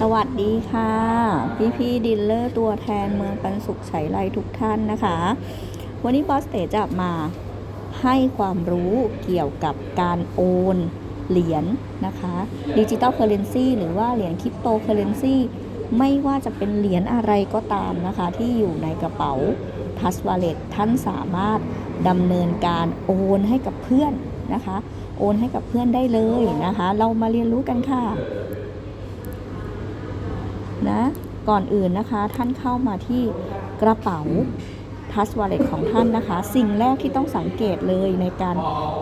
สวัสดีค่ะ พี่พี่ดิลเลอร์ตัวแทนเมืองปันสุขไฉไลทุกท่านนะคะ วันนี้บอสเตจะมาให้ความรู้เกี่ยวกับการโอนเหรียญนะคะดิจิตอลเคอร์เรนซีหรือว่าเหรียญคริปโตเคอร์เรนซีไม่ว่าจะเป็นเหรียญอะไรก็ตามนะคะ ที่อยู่ในกระเป๋าทัสวาเลตท่านสามารถดำเนินการโอนให้กับเพื่อนนะคะ โอนให้กับเพื่อนได้เลยนะคะ เรามาเรียนรู้กันค่ะ นะก่อนอื่นนะคะท่านเข้ามาที่กระเป๋าทัสวาเล็ตของท่านนะคะ สิ่งแรกที่ต้องสังเกตเลยในการ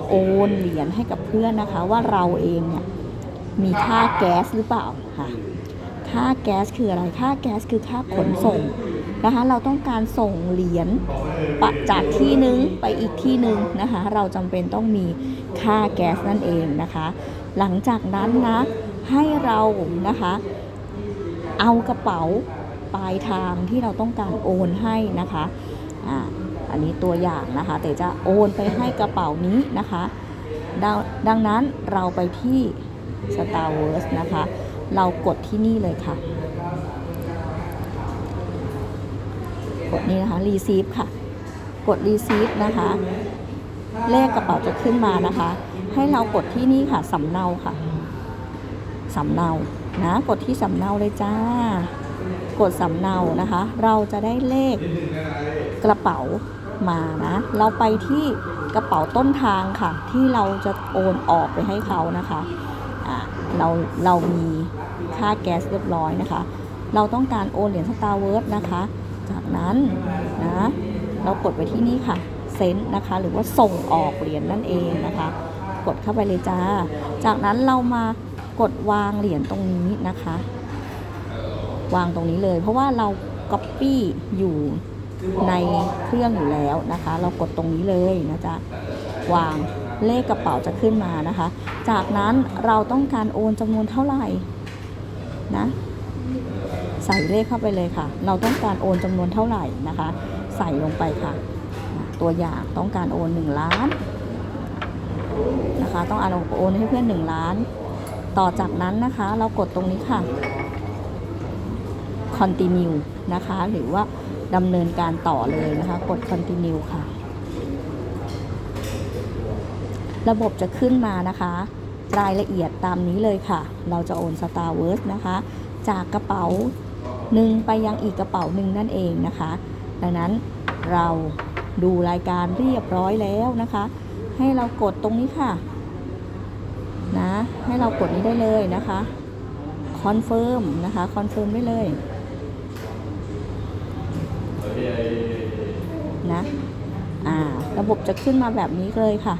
โอนเหรียญให้กับเพื่อนนะคะ ว่าเราเองเนี่ยมีค่าแก๊สหรือเปล่าค่ะค่าแก๊สคืออะไรค่าแก๊สคือค่าขนส่งนะคะ เราต้องการส่งเหรียญปะจากที่หนึงไปอีกที่หนึ่งนะคะ เราจำเป็นต้องมีค่าแก๊สนั่นเองนะคะ หลังจากนั้นนะให้เรานะคะ เอากระเป๋าปลายทางที่เราต้องการโอนให้นะคะอ่าอันนี้ตัวอย่างนะคะแต่จะโอนไปให้กระเป๋านี้นะคะดดังนั้นเราไปที่ Star Wars นะคะ เรากดที่นี่เลยค่ะ กดนี่นะคะ receive ค่ะ กด receive นะคะ เลขกระเป๋าจะขึ้นมานะคะ ให้เรากดที่นี่ค่ะสำเนาค่ะ สำเนานะกดที่สำเนาเลยจ้ากดสำเนานะคะ เราจะได้เลขกระเป๋ามานะ เราไปที่กระเป๋าต้นทางค่ะ ที่เราจะโอนออกไปให้เขานะคะอ่าเราเรามีค่าแก๊สเรียบร้อยนะคะ เราต้องการโอนเหรียญสตาร์เวิร์ดนะคะ จากนั้นนะเรากดไปที่นี่ค่ะเซ็นนะคะ หรือว่าส่งออกเหรียญนั่นเองนะคะ กดเข้าไปเลยจ้า จากนั้นเรามา กดวางเหรียญตรงนี้นะคะ วางตรงนี้เลย เพราะว่าเราก๊อปปี้อยู่ในเครื่องอยู่แล้วนะคะ เรากดตรงนี้เลยนะจ๊ะวางเลขกระเป๋าจะขึ้นมานะคะ จากนั้นเราต้องการโอนจำนวนเท่าไหร่นะใส่เลขเข้าไปเลยค่ะ เราต้องการโอนจำนวนเท่าไหร่นะคะ ใส่ลงไปค่ะ ตัวอย่างต้องการโอน 1 ล้านนะคะ ต้องเอาโอนให้เพื่อน 1 ล้าน ต่อจากนั้นนะคะ เรากดตรงนี้ค่ะ continue นะคะ หรือว่าดำเนินการต่อเลยนะคะ กด continue ค่ะ ระบบจะขึ้นมานะคะ รายละเอียดตามนี้เลยค่ะ เราจะโอน Star w o r s นะคะ จากกระเป๋าหนึ่งไปยังอีกกระเป๋าหนึ่งนั่นเองนะคะ ดังนั้นเราดูรายการเรียบร้อยแล้วนะคะ ให้เรากดตรงนี้ค่ะ นะ ให้เรากดนี้ได้เลยนะคะคอนเฟิร์มนะคะคอนเฟิร์มได้เลยนะอ่าระบบจะขึ้นมาแบบนี้เลยค่ะ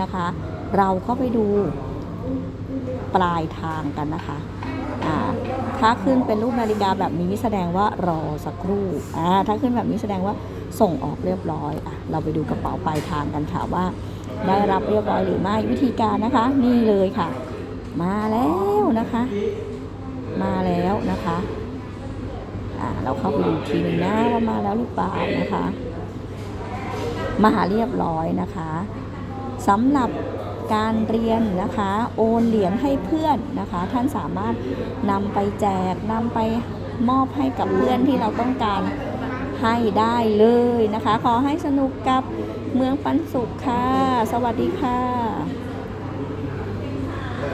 นะคะ เราเข้าไปดูปลายทางกันนะคะอ่าถ้าขึ้นเป็นรูปนาฬิกาแบบนี้แสดงว่ารอสักครู่อ่าถ้าขึ้นแบบนี้แสดงว่าส่งออกเรียบร้อยอะเราไปดูกระเป๋าปลายทางกันค่ะว่า ได้รับเรียบร้อยหรือไม่วิธีการนะคะ นี่เลยค่ะ มาแล้วนะคะ มาแล้วนะคะอ่าเราเข้าไปดูทีหนึงนะว่ามาแล้วหรือเปล่านะคะมาเรียบร้อยนะคะสำหรับการเรียนนะคะโอนเหรียญให้เพื่อนนะคะ ท่านสามารถนำไปแจกนำไปมอบให้กับเพื่อนที่เราต้องการ ให้ได้เลยนะคะ ขอให้สนุกกับเมืองปันสุขค่ะ สวัสดีค่ะ